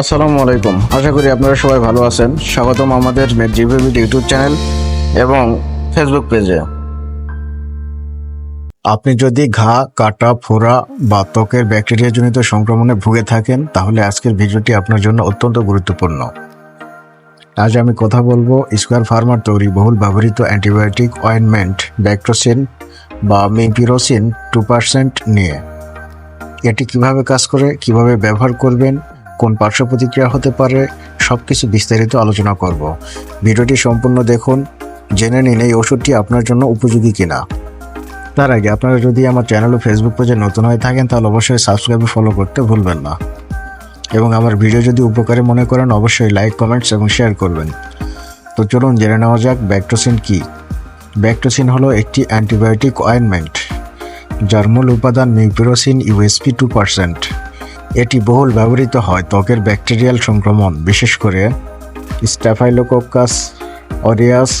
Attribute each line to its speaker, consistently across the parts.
Speaker 1: আসসালামু আলাইকুম। আশা করি আপনারা সবাই ভালো আছেন। স্বাগতম আমাদের জিবিবি ইউটিউব চ্যানেল এবং ফেসবুক পেজে আপনি যদি ঘা, কাটা, ফোড়া বা ত্বকের ব্যাকটেরিয়াজনিত সংক্রমণে ভুগে থাকেন, তাহলে আজকের ভিডিওটি আপনার জন্য অত্যন্ত গুরুত্বপূর্ণ। আজ আমি কথা বলব স্কোয়ার ফার্মার তৈরি বহুল ব্যবহৃত অ্যান্টিবায়োটিক অয়েনমেন্ট ব্যাক্টোসিন বা মিপিরোসিন টু পার্সেন্ট নিয়ে। এটি কীভাবে কাজ করে, কীভাবে ব্যবহার করবেন কোন পার্শ্ব প্রতিক্রিয়া হতে পারে সব কিছু বিস্তারিত আলোচনা করব। ভিডিওটি সম্পূর্ণ দেখুন, জেনে নিন এই ওষুধটি আপনার জন্য উপযোগী কিনা। তার আগে আপনারা যদি আমার চ্যানেল ও ফেসবুক পেজে নতুন হয়ে থাকেন, তাহলে অবশ্যই সাবস্ক্রাইব ফলো করতে ভুলবেন না। এবং আমার ভিডিও যদি উপকারী মনে করেন, অবশ্যই লাইক কমেন্টস এবং শেয়ার করবেন। তো চলুন জেনে নেওয়া যাক ব্যাকটোসিন কি। ব্যাকটোসিন হলো একটি অ্যান্টিবায়োটিক অয়েনমেন্ট যার মূল উপাদান মিউপিরোসিন ইউএসপি টু পার্সেন্ট এটি বহুল ব্যবহৃত হয় ত্বকের ব্যাকটেরিয়াল সংক্রমণ, বিশেষ করে স্ট্যাফাইলোকোকাস অরিয়াস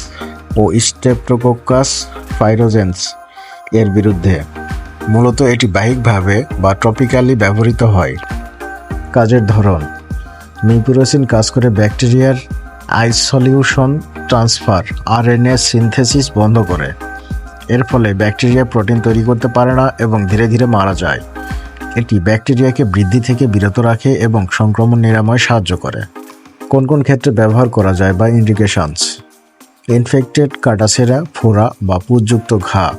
Speaker 1: ও স্টেপ্টোকোকাস ফাইরোজেন্স এর বিরুদ্ধে। মূলত এটি বাহিকভাবে বা ট্রপিক্যালি ব্যবহৃত হয়। কাজের ধরন, মিউপিরোসিন কাজ করে ব্যাকটেরিয়ার আইসলিউশন ট্রান্সফার, আরএনএ সিনথেসিস বন্ধ করে। এর ফলে ব্যাকটেরিয়া প্রোটিন তৈরি করতে পারে না এবং ধীরে ধীরে মারা যায়। এটি ব্যাকটেরিয়াকে বৃদ্ধি থেকে বিরত রাখে এবং সংক্রমণ নিরাময় সাহায্য করে। কোন কোন ক্ষেত্রে ব্যবহার করা যায় বা ইন্ডিকেশনস? ইনফেক্টেড কাটাসেরা ফোড়া বা পুজযুক্ত ঘা।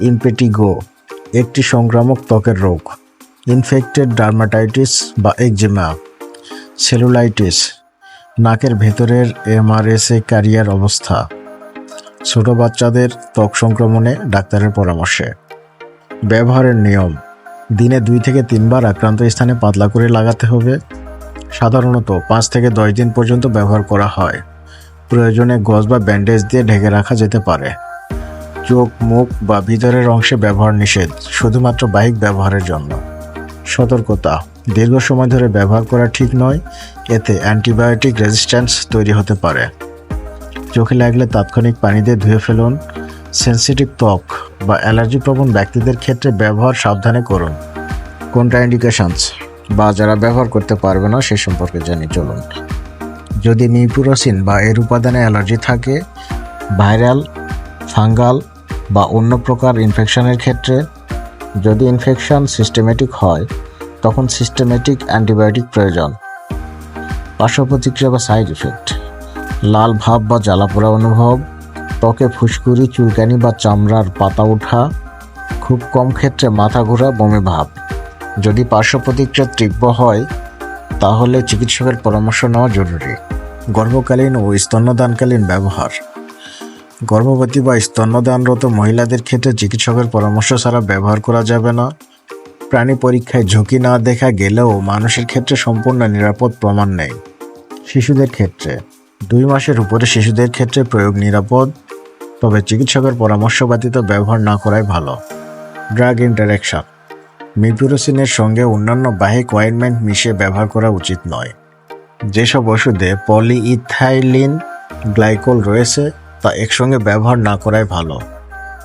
Speaker 1: ইমপেটিগো একটি সংক্রামক ত্বকের রোগ। ইনফেক্টেড ডার্মাটাইটিস বা একজিমা। সেলুলাইটিস, নাকের ভেতরের এমআরএসএ ক্যারিয়ার অবস্থা। ছোট বাচ্চাদের ত্বক সংক্রমণে ডাক্তারের পরামর্শে। ব্যবহারের নিয়ম। দিনে দুই থেকে তিনবার আক্রান্ত স্থানে পাতলা করে লাগাতে হবে। সাধারণত পাঁচ থেকে দশ দিন পর্যন্ত ব্যবহার করা হয়। প্রয়োজনে গজ বা ব্যান্ডেজ দিয়ে ঢেকে রাখা যেতে পারে। চোখ, মুখ বা ভিতরের অংশে ব্যবহার নিষেধ, শুধুমাত্র বাইক ব্যবহারের জন্য। সতর্কতা, দীর্ঘ সময় ধরে ব্যবহার করা ঠিক নয়, এতে অ্যান্টিবায়োটিক রেজিস্ট্যান্স তৈরি হতে পারে। চোখে লাগলে তাৎক্ষণিক পানি দিয়ে ধুয়ে ফেলুন। সেন্সিটিভ ত্বক বা অ্যালার্জি প্রবণ ব্যক্তিদের ক্ষেত্রে ব্যবহার সাবধানে করুন। কন্ট্রাইন্ডিকেশনস বা যারা ব্যবহার করতে পারবে না সে সম্পর্কে জানি চলুন। যদি নিউপুরোসিন বা এর উপাদানে অ্যালার্জি থাকে, ভাইরাল, ফাঙ্গাল বা অন্য প্রকার ইনফেকশনের ক্ষেত্রে যদি ইনফেকশন সিস্টেমেটিক হয়, তখন সিস্টেমেটিক অ্যান্টিবায়োটিক প্রয়োজন। পার্শ্ব প্রতিক্রিয়া বা সাইড ইফেক্ট লাল ভাব বা জ্বালাপোড়া অনুভব ত্বকে ফুসকুড়ি, চুলকানি বা চামড়ার পাতা ওঠা, খুব কম ক্ষেত্রে মাথা ঘোরা বমি ভাব। যদি পার্শ্ব প্রতিক্রিয়া তীব্র হয়, তাহলে চিকিৎসকের পরামর্শ নেওয়া জরুরি। গর্ভকালীন ও স্তন্যদানকালীন ব্যবহার। গর্ভবতী বা স্তন্যদানরত মহিলাদের ক্ষেত্রে চিকিৎসকের পরামর্শ ছাড়া ব্যবহার করা যাবে না। প্রাণী পরীক্ষায় ঝুঁকি না দেখা গেলেও মানুষের ক্ষেত্রে সম্পূর্ণ নিরাপদ প্রমাণ নেই। শিশুদের ক্ষেত্রে। দুই মাসের উপরে শিশুদের ক্ষেত্রে প্রয়োগ নিরাপদ। তবে চিকিৎসকের পরামর্শ ব্যতীত ব্যবহার না করাই ভালো। Drug interaction. মিপুরোসিনের সঙ্গে অন্যান্য বাহিক অয়েনমেন্ট মিশিয়ে ব্যবহার করা উচিত নয়। যেসব ওষুধে পলিইথাইলিন গ্লাইকোল রয়েছে, তা একসঙ্গে ব্যবহার না করাই ভালো।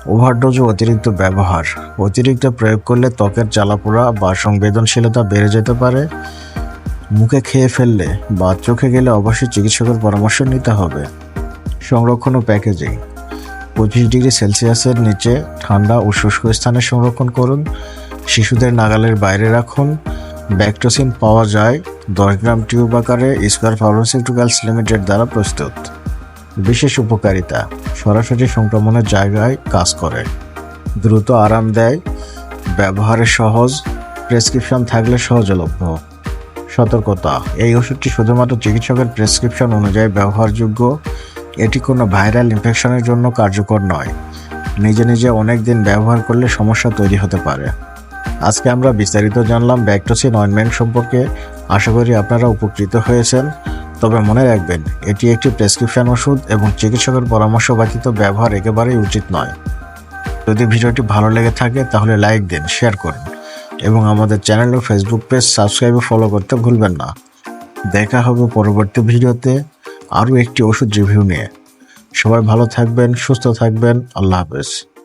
Speaker 1: ওভারডোজ অতিরিক্ত ব্যবহার। অতিরিক্ত প্রয়োগ করলে ত্বকের জ্বালাপোড়া বা সংবেদনশীলতা বেড়ে যেতে পারে। মুখে খেয়ে ফেললে বা চোখে গেলে অবশ্যই চিকিৎসকের পরামর্শ নিতে হবে। সংরক্ষণ ও প্যাকেজিং। পঁচিশ ডিগ্রি সেলসিয়াসের নিচে ঠান্ডা ও শুষ্ক স্থানে সংরক্ষণ করুন। শিশুদের নাগালের বাইরে রাখুন। ব্যাকটোসিন পাওয়া যায় দশ গ্রাম টিউব আকারে স্কোয়ার ফার্মাসিউটিক্যালস লিমিটেড দ্বারা প্রস্তুত। বিশেষ উপকারিতা, সরাসরি সংক্রমণের জায়গায় কাজ করে। দ্রুত আরাম দেয়। ব্যবহারে সহজ। প্রেসক্রিপশন থাকলে সহজলভ্য। সতর্কতা, এই ওষুধটি শুধুমাত্র চিকিৎসকের প্রেসক্রিপশন অনুযায়ী ব্যবহারযোগ্য। এটি কোনো ভাইরাল ইনফেকশনের জন্য কার্যকর নয়। নিজে নিজে অনেক দিন ব্যবহার করলে সমস্যা তৈরি হতে পারে। আজকে আমরা বিস্তারিত জানলাম ব্যাকটোসিন অয়েনমেন্ট সম্পর্কে। আশা করি আপনারা উপকৃত হয়েছেন। তবে মনে রাখবেন, এটি একটি প্রেসক্রিপশন ওষুধ এবং চিকিৎসকের পরামর্শ ব্যতীত ব্যবহার একেবারেই উচিত নয়। যদি ভিডিওটি ভালো লেগে থাকে, তাহলে লাইক দিন, শেয়ার করুন এবং আমাদের চ্যানেল ও ফেসবুক পেজ সাবস্ক্রাইব ও ফলো করতে ভুলবেন না। দেখা হবে পরবর্তী ভিডিওতে। আরও একটি ওষুধ রিভিউ নিয়ে। সবাই ভালো থাকবেন সুস্থ থাকবেন। আল্লাহ হাফেজ।